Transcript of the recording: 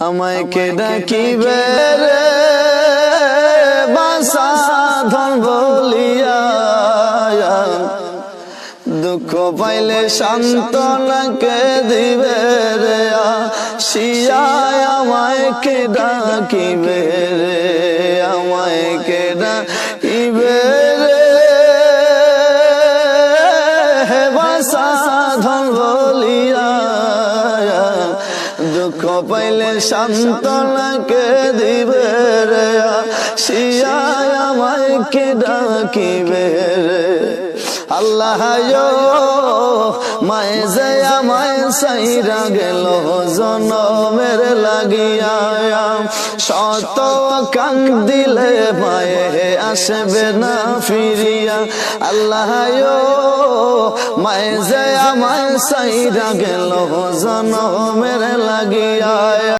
আমায় কে ডাকিবে রে? বাসাধন বলিয়া দুঃখ পাইলে সান্ত্বনাকে দিবে রে? শিয়ায় আমায় কে ডাকিবে রে? আমায় কে ডাকিবে রে? বাসাধন বলিয়া দুঃখ পাইলে সান্তনাকে দিবে রে শিয়ায় আমায় ডাকিবে রে। আল্লাহ মায় যে আমায় সাইরা গেল, জনমের লাগিয়া শত কান দিলে মায়ে আসবে না ফিরিয়া। আল্লাহ মায়ে যে আমার সাইরা গেল, জনমের লাগিয়া